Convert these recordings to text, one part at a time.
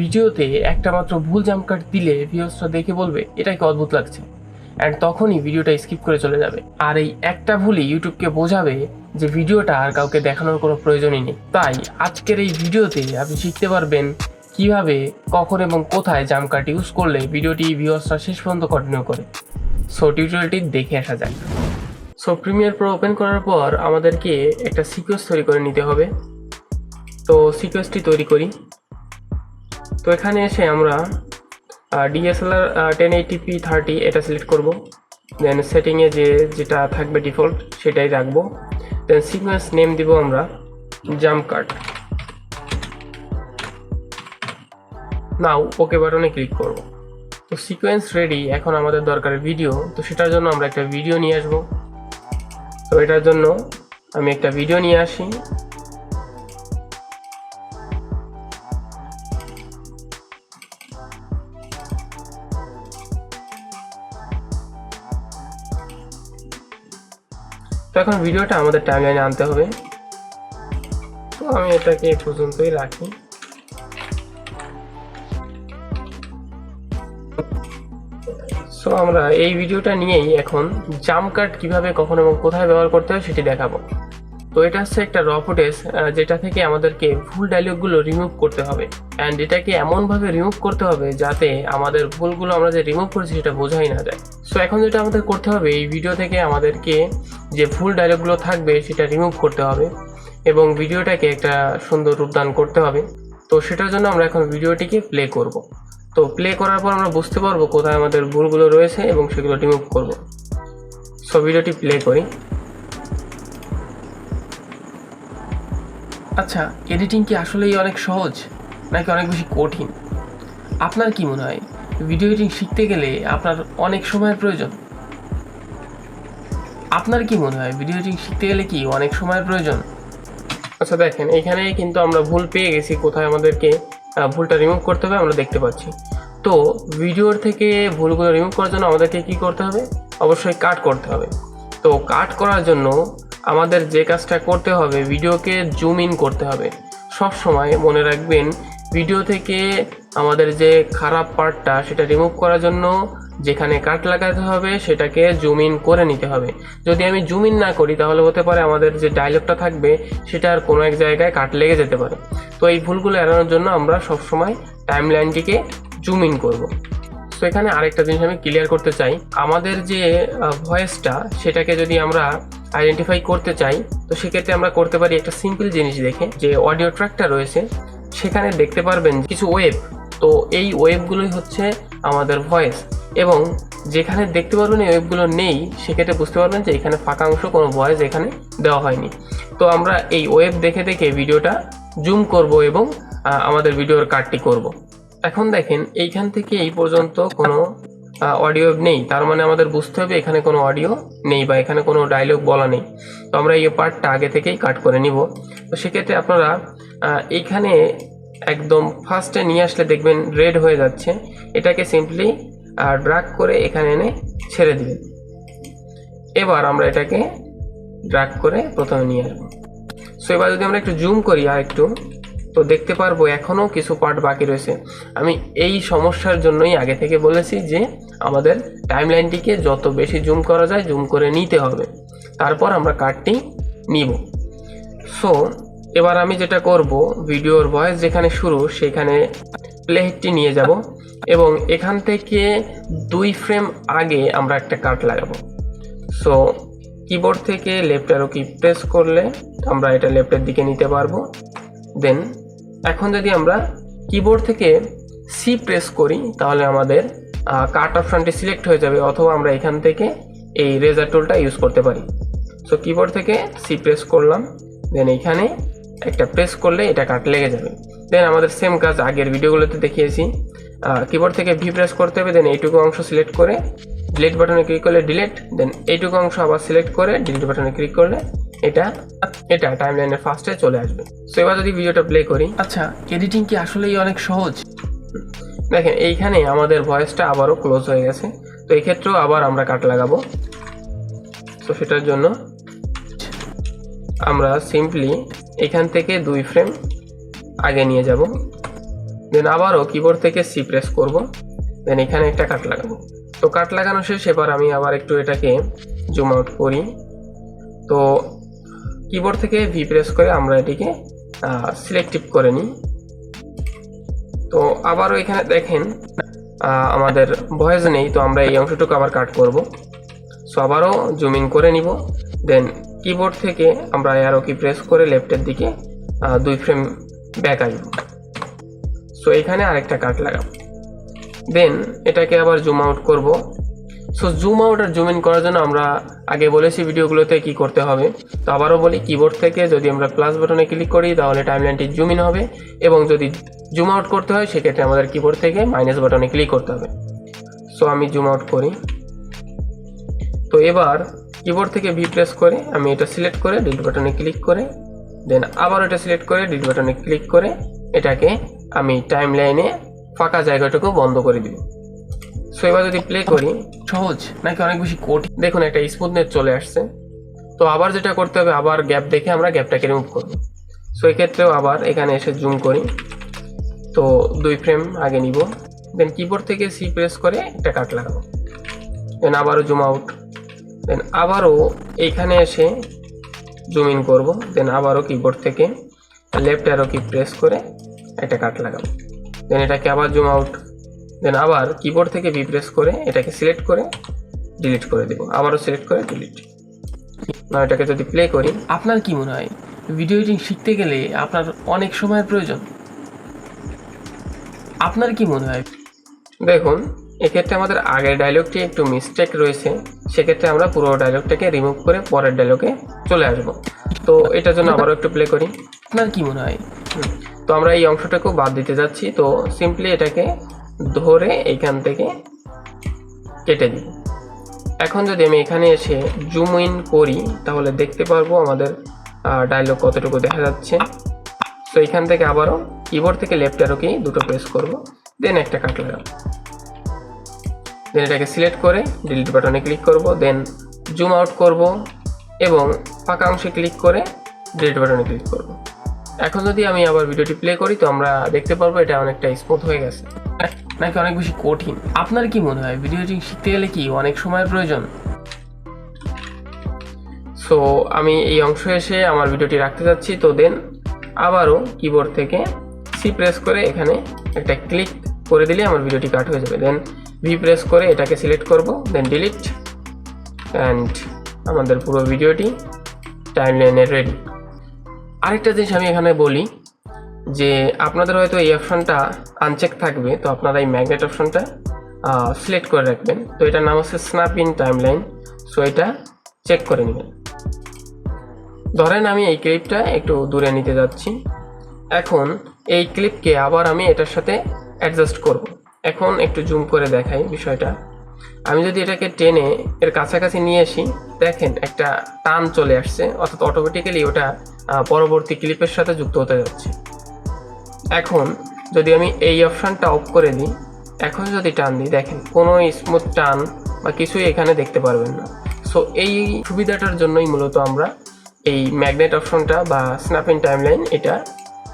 ভিডিওতে একটা মাত্র ভুল জাম্প দিলে ভিউসরা দেখে বলবে এটা কি অদ্ভুত লাগছে। অ্যান্ড তখনই ভিডিওটা স্কিপ করে চলে যাবে। আর এই একটা ভুলই ইউটিউবকে বোঝাবে যে ভিডিওটা আর কাউকে দেখানোর কোনো প্রয়োজনই নেই। তাই আজকের এই ভিডিওতে আপনি শিখতে পারবেন কীভাবে, কখন এবং কোথায় জাম্প কাট ইউজ করলে ভিডিওটি ভিউয়ার্সরা শেষ পর্যন্ত কন্টিনিউ করে। সো টিউটোরিয়ালটি দেখে আসা যাক। সো প্রিমিয়ার প্রো ওপেন করার পর আমাদেরকে একটা সিকোয়েন্স তৈরি করে নিতে হবে। তো সিকোয়েন্সটি তৈরি করি। তো এখানে এসে আমরা DSLR ten eighty p thirty এটা সিলেক্ট করব। দেন সেটিংয়ে যে যেটা থাকবে ডিফল্ট সেটাই রাখব। দেন সিকোয়েন্স নেম দিব আমরা জাম্প কাট নাও ওকে বাটনে ক্লিক করব। তো সিকোয়েন্স রেডি এখন আমাদের দরকার ভিডিও তো সেটার জন্য আমরা একটা ভিডিও নিয়ে আসব। তো এটার জন্য আমি একটা ভিডিও নিয়ে আসি। এখন ভিডিওটা আমাদের টাইমলাইনে আনতে হবে। তো আমি এটাকে এ পর্যন্তই রাখি। সো আমরা এই ভিডিওটা নিয়েই এখন জাম্প কাট কীভাবে, কখন এবং কোথায় ব্যবহার করতে হয় সেটি দেখাবো। তো এটা হচ্ছে একটা র ফুটেজ যেটা থেকে আমাদেরকে ভুল ডায়লগগুলো রিমুভ করতে হবে। অ্যান্ড এটাকে এমনভাবে রিমুভ করতে হবে যাতে আমাদের ভুলগুলো আমরা যে রিমুভ করেছি সেটা বোঝাই না যায়। সো এখন যেটা আমাদের করতে হবে, এই ভিডিও থেকে আমাদেরকে যে ভুল ডায়লগগুলো থাকবে সেটা রিমুভ করতে হবে এবং ভিডিওটাকে একটা সুন্দর রূপদান করতে হবে। তো সেটার জন্য আমরা এখন ভিডিওটিকে প্লে করব। তো প্লে করার পর আমরা বুঝতে পারব কোথায় আমাদের ভুলগুলো রয়েছে এবং সেগুলো রিমুভ করব। সো ভিডিওটি প্লে করি। আচ্ছা এডিটিং কি আসলেই অনেক সহজ, নাকি অনেক বেশি কঠিন? আপনার কি মনে হয়? ভিডিও এডিটিং শিখতে গেলে আপনার অনেক সময়ের প্রয়োজন? আপনার কি মনে হয়? ভিডিও এডিটিং শিখতে গেলে কি অনেক সময়ের প্রয়োজন? আচ্ছা দেখেন, এখানে কিন্তু আমরা ভুল পেয়ে গেছি। কোথায় আমাদেরকে ভুলটা রিমুভ করতে হবে আমরা দেখতে পাচ্ছি। তো ভিডিওর থেকে ভুলগুলো রিমুভ করার জন্য আমাদেরকে কি করতে হবে? অবশ্যই কাট করতে হবে। তো কাট করার জন্য আমাদের যে কাজটা করতে হবে, ভিডিওকে জুম ইন করতে হবে। সব সময় মনে রাখবেন ভিডিও থেকে আমাদের যে খারাপ পার্টটা সেটা রিমুভ করার জন্য যেখানে কাট লাগাতে হবে সেটাকে জুম ইন করে নিতে হবে। যদি আমি জুম ইন না করি, তাহলে হতে পারে আমাদের যে ডায়লগটা থাকবে সেটার কোনো এক জায়গায় কাট লেগে যেতে পারে। তো এই ভুলগুলো এড়ানোর জন্য আমরা সবসময় টাইম লাইনটিকে জুম ইন করব। তো এখানে আরেকটা জিনিস আমি ক্লিয়ার করতে চাই। আমাদের যে ভয়েসটা সেটাকে যদি আমরা আইডেন্টিফাই করতে চাই, তো সেক্ষেত্রে আমরা করতে পারি একটা সিম্পল জিনিস দেখে, যে অডিও ট্র্যাকটা রয়েছে, সেখানে দেখতে পারবেন কিছু ওয়েব তো এই ওয়েবগুলোই হচ্ছে আমাদের ভয়েস এবং যেখানে দেখতে পারবেন এই ওয়েবগুলো নেই, সেক্ষেত্রে বুঝতে পারবেন যে এখানে ফাঁকা অংশ, কোনো ভয়েস এখানে দেওয়া হয়নি। তো আমরা এই ওয়েব দেখে দেখে ভিডিওটা জুম করব এবং আমাদের ভিডিওর কাটটি করব। এখন দেখেন, এইখান থেকে এই পর্যন্ত কোনো অডিও নেই। তার মানে আমাদের বুঝতে হবে এখানে কোনো অডিও নেই বা এখানে কোনো ডায়লগ বলা নেই। তো আমরা এই পার্টটা আগে থেকেই কাট করে নিব। তো সেক্ষেত্রে আপনারা আহ, এইখানে একদম ফার্স্টে নিয়ে আসলে দেখবেন রেড হয়ে যাচ্ছে। এটাকে সিম্পলি ড্রাগ করে এখানে এনে ছেড়ে দিবেন। এবার আমরা এটাকে ড্রাগ করে প্রথমে নিয়ে আসব। সো এবার যদি আমরা একটু জুম করি আর একটু তো দেখতে পারব এখনও কিছু পার্ট বাকি রয়েছে। আমি এই সমস্যার জন্যই আগে থেকে বলেছি যে আমাদের টাইমলাইনটিকে যত বেশি জুম করা যায় জুম করে নিতে হবে। তারপর আমরা কার্ডটি নিব। সো এবার আমি যেটা করব ভিডিওর ভয়েস যেখানে শুরু, সেখানে প্লেহেডটি নিয়ে যাব এবং এখান থেকে দুই ফ্রেম আগে আমরা একটা কাট লাগাবো। সো কিবোর্ড থেকে লেফট কি প্রেস করলে আমরা এটা লেফটের দিকে নিতে পারব। দেন এখন যদি আমরা কিবোর্ড থেকে সি প্রেস করি, তাহলে আমাদের কাট অপশানটি সিলেক্ট হয়ে যাবে অথবা আমরা এখান থেকে এই রেজার টুলটা ইউজ করতে পারি। সো কিবোর্ড থেকে সি প্রেস করলাম দেন এইখানে একটা প্রেস করলে এটা কাট লেগে যাবে। দেন আমাদের সেম কাজ আগের ভিডিওগুলোতে দেখিয়েছি। কিবোর্ড থেকে ভি প্রেস করতে হবে দেন এইটুকু অংশ সিলেক্ট করে ডিলিট বাটনে ক্লিক করলে ডিলিট দেন এইটুকু অংশ আবার সিলেক্ট করে ডিলিট বাটনে ক্লিক করলে এটা এটা টাইম টাইমলাইনের ফার্স্টে চলে আসবে। সো এবার যদি ভিডিওটা প্লে করি। আচ্ছা এডিটিং কি আসলেই অনেক সহজ? দেখেন, এইখানে আমাদের ভয়েসটা আবারও ক্লোজ হয়ে গেছে। তো এই ক্ষেত্রেও আবার আমরা কাট লাগাবো। তো সেটার জন্য আমরা সিম্পলি এখান থেকে দুই ফ্রেম আগে নিয়ে যাব। দেন আবারও কিবোর্ড থেকে সি প্রেস করব। দেন এখানে একটা কাট লাগাবো। তো কাট লাগানো শেষ, এবার আমি আবার একটু এটাকে জুম আউট করি। তো কিবোর্ড থেকে ভি প্রেস করে আমরা এটিকে সিলেক্টিভ করে নিই। তো আবারও এখানে দেখেন আমাদের ভয়েস নেই, তো আমরা এই অংশটুকু আবার কাট করব। সো আবারও জুম ইন করে নিব। দেন কিবোর্ড থেকে আমরা অ্যারো কি প্রেস করে লেফটের দিকে দুই ফ্রেম ব্যাক আসব সো এখানে আরেকটা কাট লাগাব। দেন এটাকে আবার জুম আউট করব। সো জুম আউট আর জুম ইন করার জন্য আমরা আগে বলেছি ভিডিওগুলোতে কি করতে হবে। তো আবারও বলি কিবোর্ড থেকে যদি আমরা প্লাস বাটনে ক্লিক করি, তাহলে টাইমলাইনটি জুম ইন হবে এবং যদি জুম আউট করতে হয়, সেক্ষেত্রে আমাদের কিবোর্ড থেকে মাইনাস বাটনে ক্লিক করতে হবে। সো আমি জুম আউট করি। তো এবার কিবোর্ড থেকে ভি প্রেস করে আমি এটা সিলেক্ট করে ডিলিট বাটনে ক্লিক করে দেন আবার এটা সিলেক্ট করে ডিলিট বাটনে ক্লিক করে, এটাকে আমি টাইম লাইনে ফাঁকা জায়গাটুকু বন্ধ করে দিব। সো এবার যদি প্লে করি সহজ নাকি অনেক বেশি কঠিন? দেখুন একটা স্মুথনেস চলে আসছে। তো আবার যেটা করতে হবে আবার গ্যাপ দেখে আমরা গ্যাপটাকে রিমুভ করব। সো এক্ষেত্রেও আবার এখানে এসে জুম করি। তো দুই ফ্রেম আগে নিব। দেন কিবোর্ড থেকে সি প্রেস করে একটা কাট লাগাবো। দেন আবারও জুম আউট দেন আবারও এইখানে এসে জুম ইন করব। দেন আবারও কিবোর্ড থেকে লেফট অ্যারো কি প্রেস করে একটা কাট লাগাবো। দেন এটাকে আবার জুম আউট দেন আবার কিবোর্ড থেকে বি প্রেস করে এটাকে সিলেক্ট করে ডিলিট করে দেবো। আবারও সিলেক্ট করে ডিলিট না এটাকে যদি প্লে করি, আপনার কি মনে হয়? ভিডিও এডিটিং শিখতে গেলে আপনার অনেক সময়ের প্রয়োজন। আপনার কি মনে হয়? দেখুন, এক্ষেত্রে আমাদের আগের ডায়লগটি একটু মিস্টেক রয়েছে। সেক্ষেত্রে আমরা পুরো ডায়লগটাকে রিমুভ করে পরের ডায়লগে চলে আসব। তো এটার জন্য আবারও একটু প্লে করি। আপনার কি মনে হয়? তো আমরা এই অংশটাকেও বাদ দিতে যাচ্ছি। তো সিম্পলি এটাকে ধরে এখান থেকে কেটে দিব এখন যদি আমি এখানে এসে জুম ইন করি, তাহলে দেখতে পারব আমাদের ডায়লগ কতটুকু দেখা যাচ্ছে। তো এখান থেকে আবারও কিবোর্ড থেকে লেফট অ্যারোকেই দুটো প্রেস করব দেন একটা কাট লাগাবো। দেন এটাকে সিলেক্ট করে ডিলিট বাটনে ক্লিক করব দেন জুম আউট করব এবং ফাঁকা অংশে ক্লিক করে ডিলিট বাটনে ক্লিক করব। এখন যদি আমি আবার ভিডিওটি প্লে করি, তো আমরা দেখতে পারব এটা অনেকটা স্মুথ হয়ে গেছে। নাকি অনেক বেশি কঠিন? আপনার কি মনে হয় ভিডিও এডিটিং শিখতে গেলে কি অনেক সময়ের প্রয়োজন? সো আমি এই অংশ এসে আমার ভিডিওটি রাখতে যাচ্ছি, তো দেন আবারও কিবোর্ড থেকে সি প্রেস করে এখানে একটা ক্লিক করে দিলে আমার ভিডিওটি কাট হয়ে যাবে। দেন ভি প্রেস করে এটাকে সিলেক্ট করব দেন ডিলিট অ্যান্ড আমাদের পুরো ভিডিওটি টাইম লাইনে রেডি আরেকটা জিনিস আমি এখানে বলি যে আপনাদের হয়তো এই অপশনটা আনচেক থাকবে, তো আপনারা এই ম্যাগনেট অপশনটা সিলেক্ট করে রাখবেন। তো এটার নাম হচ্ছে snap in timeline so এটা চেক করে নেবেন। ধরেন আমি এই ক্লিপটা একটু দূরে নিতে যাচ্ছি। এখন এই ক্লিপকে আবার আমি এটার সাথে অ্যাডজাস্ট করব। এখন একটু জুম করে দেখাই বিষয়টা। আমি যদি এটাকে টেনে এর কাছাকাছি নিয়ে আসি, দেখেন একটা টান চলে আসছে, অর্থাৎ অটোমেটিক্যালি ওটা পরবর্তী ক্লিপের সাথে যুক্ত হতে যাচ্ছে। এখন যদি আমি এই অপশানটা অফ করে দিই, এখন যদি টান দিই, দেখেন কোনো স্মুথ টান বা কিছুই এখানে দেখতে পারবেন না। সো এই সুবিধাটার জন্যই মূলত আমরা এই ম্যাগনেট অপশনটা বা স্ন্যাপিং টাইম টাইমলাইন এটা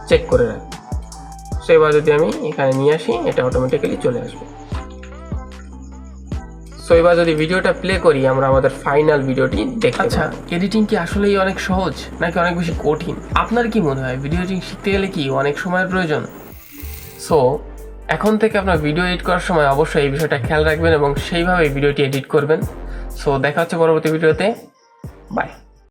চেক করে রাখি। সো এবার যদি আমি এখানে নিয়ে আসি, এটা অটোমেটিক্যালি চলে আসবে। সো এবার যদি ভিডিওটা প্লে করি আমরা আমাদের ফাইনাল ভিডিওটি দেখি আচ্ছা এডিটিং কি আসলেই অনেক সহজ নাকি অনেক বেশি কঠিন? আপনার কি মনে হয় ভিডিও এডিটিং শিখতে গেলে কি অনেক সময়ের প্রয়োজন? সো এখন থেকে আপনার ভিডিও এডিট করার সময় অবশ্যই এই বিষয়টা খেয়াল রাখবেন এবং সেইভাবে ভিডিওটি এডিট করবেন। সো দেখা হচ্ছে পরবর্তী ভিডিওতে বাই